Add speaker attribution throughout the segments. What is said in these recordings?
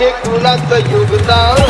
Speaker 1: आहे कुणाचं योगदान?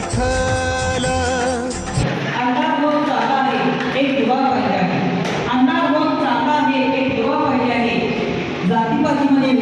Speaker 2: विठ्ठल.
Speaker 3: जातीपातीमध्ये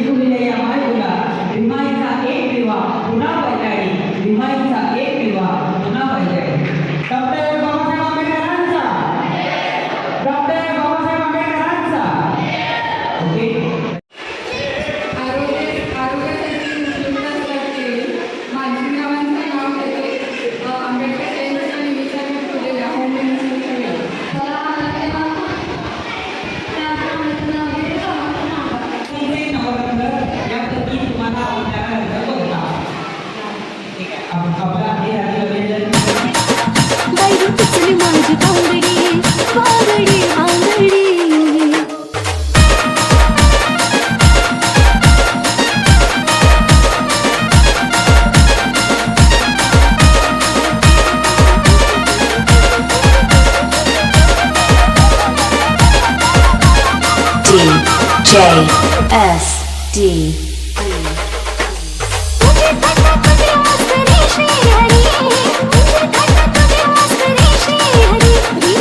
Speaker 4: JSD.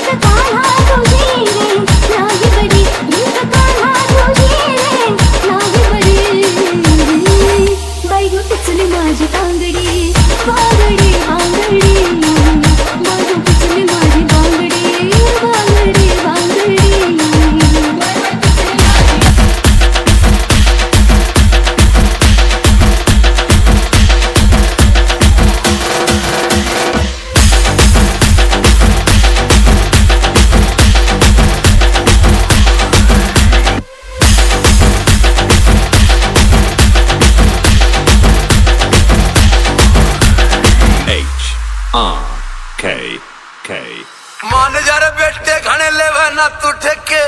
Speaker 4: Thank
Speaker 1: you. नजर बेटे घणे लेवे ना तू ठेके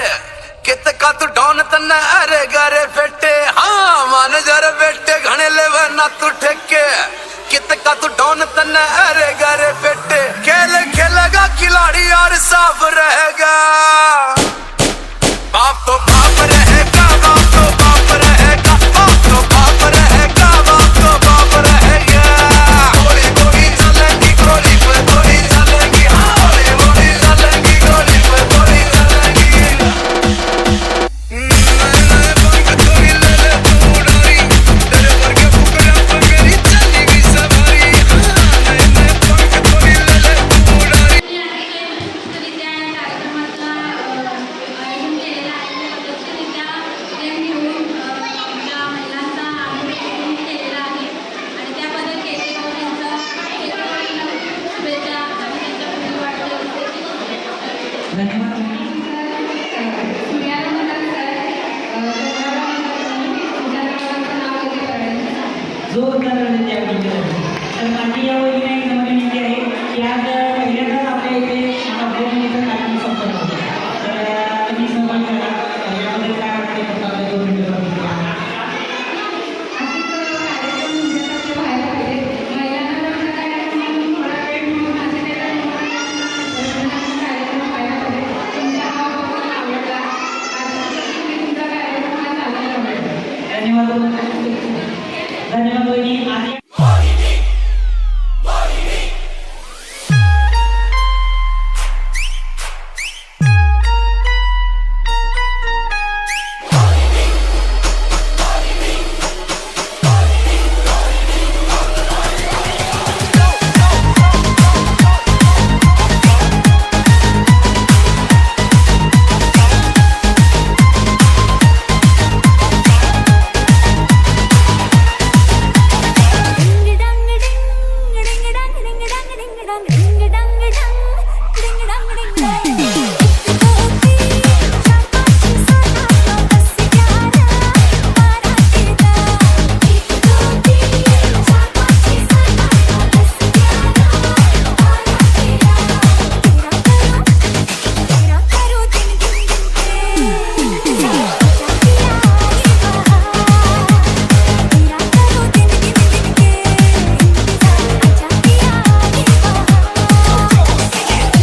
Speaker 1: कितका तू डॉन तन्ना अरे गरे बेटे हाँ मान जर बेटे घणे लेवे ना तू ठेके कितका तू डॉन तन्ना अरे गरे बेटे खेल खेलेगा खिलाड़ी यार साफ रहेगा।